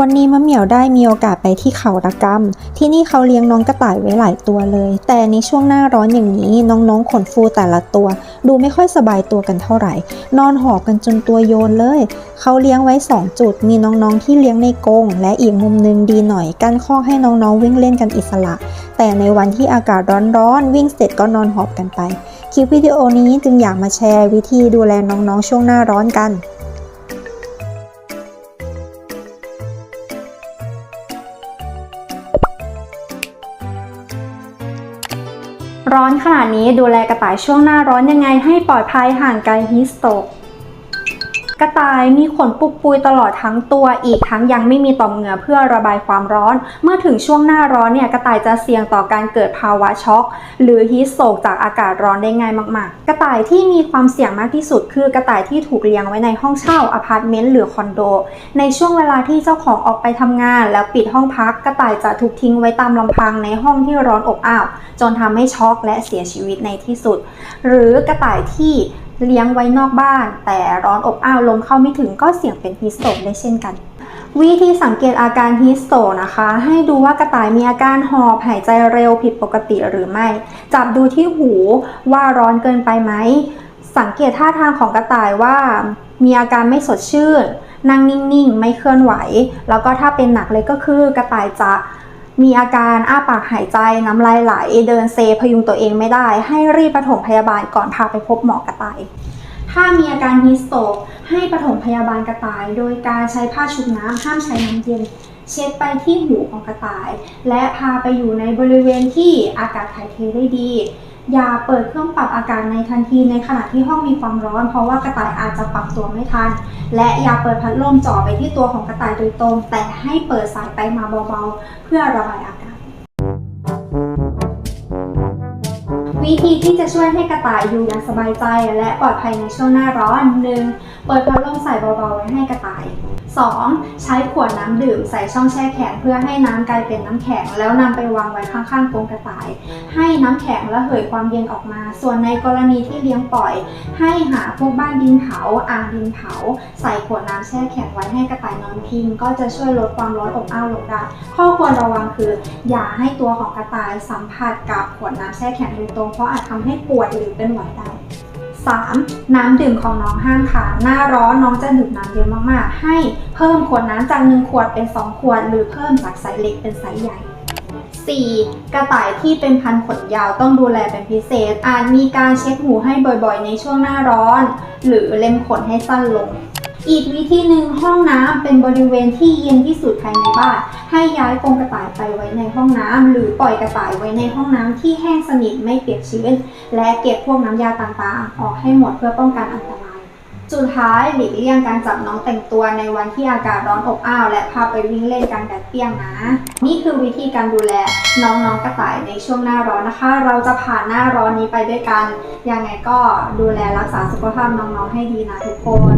วันนี้มะเหมี่ยวได้มีโอกาสไปที่เขาระกำที่นี่เขาเลี้ยงน้องกระต่ายไว้หลายตัวเลย แต่ในช่วงหน้าร้อนอย่างนี้น้องๆขนฟูแต่ละตัว ดูไม่ค่อยสบายตัวกันเท่าไหร่ นอนหอบกันจนตัวโยนเลย เขาเลี้ยงไว้ 2 จุด มีน้องๆที่เลี้ยงในกรงและอีกมุมนึงดีหน่อยกั้นข้อให้น้องๆวิ่งเล่นกันอิสระ แต่ในวันที่อากาศร้อนๆวิ่งเสร็จก็นอนหอบกันไป คลิปวิดีโอนี้จึงอยากมาแชร์วิธีดูแลน้องๆช่วงหน้าร้อนกัน ร้อนขนาดนี้ดูแลกระต่ายช่วงหน้าร้อนยังไงให้ปลอดภัยห่างไกลฮีสโตก กระต่ายมีขนปุกปุยตลอดทั้งตัวอีกทั้งยังไม่มีต่อมเหงื่อเพื่อระบายความร้อน เมื่อถึงช่วงหน้าร้อนเนี่ยกระต่ายจะเสี่ยงต่อการเกิดภาวะช็อก หรือฮีสโตกจากอากาศร้อนได้ง่ายมาก ๆ กระต่ายที่มีความเสี่ยงมากที่สุด คือกระต่ายที่ถูกเลี้ยงไว้ในห้องเช่าอพาร์ตเมนต์หรือคอนโด ในช่วงเวลาที่เจ้าของออกไปทำงาน แล้วปิดห้องพักกระต่ายจะถูกทิ้งไว้ตามลำพังในห้องที่ร้อนอบอ้าวจนทำให้ช็อกและเสียชีวิตในที่สุด หรือกระต่ายที่ เลี้ยงไว้นอกบ้าน แต่ร้อนอบอ้าวลมเข้าไม่ถึงก็เสี่ยงเป็นฮีสโตกได้เช่นกัน วิธีสังเกตอาการฮีสโตกนะคะ ให้ดูว่ากระต่ายมีอาการหอบหายใจเร็วผิดปกติหรือไม่ จับดูที่หูว่าร้อนเกินไปไหม สังเกตท่าทางของกระต่ายว่ามีอาการไม่สดชื่นนั่งนิ่งๆ ไม่เคลื่อนไหว แล้วก็ถ้าเป็นหนักเลยก็คือกระต่ายจะ มีอาการอ้าปากหายใจน้ำลายไหล เดินเซพยุงตัวเองไม่ได้ ให้รีบปฐมพยาบาลก่อนพาไปพบหมอกระต่าย ถ้ามีอาการฮีสโตกให้ปฐมพยาบาลกระต่าย โดยการใช้ผ้าชุบน้ำห้ามใช้น้ำเย็น เช็ดไปที่หูของกระต่าย และพาไปอยู่ในบริเวณที่อากาศถ่ายเทได้ดี อย่าเปิดเครื่องปรับอากาศในทันทีในขณะที่ห้องมีความร้อน เพราะว่ากระต่ายอาจจะปรับตัวไม่ทัน และอย่าเปิดพัดลมจ่อไปที่ตัวของกระต่ายโดยตรง แต่ให้เปิดสายไปมาเบาๆ เพื่อระบายอากาศ วิธีที่จะช่วยให้กระต่ายอยู่อย่างสบายใจ และปลอดภัยในช่วงหน้าร้อน 1. เปิดพัดลมใส่เบาๆไว้ให้กระต่าย 2. ใช้ขวดน้ำดื่มใส่ช่องแช่แข็งเพื่อให้น้ำกลายเป็นน้ำแข็ง แล้วนำไปวางไว้ข้างๆกรงกระต่าย ให้น้ำแข็งระเหยความเย็นออกมา ส่วนในกรณีที่เลี้ยงปล่อย ให้หาพวกบ้านดินเผาอ่างดินเผา ใส่ขวดน้ำแช่แข็งไว้ให้กระต่ายนอนพิง ก็จะช่วยลดความร้อนอบอ้าวลงได้ข้อควรระวังคือ อย่าให้ตัวของกระต่ายสัมผัสกับขวดน้ำแช่แข็งโดยตรงเพราะอาจทำให้ปวดหรือเป็นหวัดได้ 3. น้ำดื่มของน้องห้ามขาดหน้าร้อนน้องจะดื่มน้ำเยอะมากๆ ให้เพิ่มขวดน้ำจาก 1 ขวดเป็น 2 ขวด หรือเพิ่มจากไซส์เล็กเป็นไซส์ใหญ่ 4. กระต่ายที่เป็นพันขนยาวต้องดูแลเป็นพิเศษ อาจมีการเช็ดหูให้บ่อยๆ ในช่วงหน้าร้อน หรือเล็มขนให้สั้นลง อีกวิธีหนึ่งห้องน้ำเป็นบริเวณที่เย็นที่สุดภายในบ้าน ให้ย้ายกรงกระต่ายไปไว้ในห้องน้ำหรือปล่อยกระต่ายไว้ในห้องน้ำที่แห้งสนิทไม่เปียกชื้น และเก็บพวกน้ำยาต่างๆ ออกให้หมดเพื่อป้องกันอันตรายสุดท้ายหลีกเลี่ยงการจับน้องแต่งตัวในวันที่อากาศร้อนอบอ้าว และพาไปวิ่งเล่นกันแบบเปี้ยงนะ นี่คือวิธีการดูแลน้องๆกระต่ายในช่วงหน้าร้อนนะคะ เราจะผ่านหน้าร้อนนี้ไปด้วยกัน ยังไงก็ดูแลรักษาสุขภาพน้องๆให้ดีนะทุกคน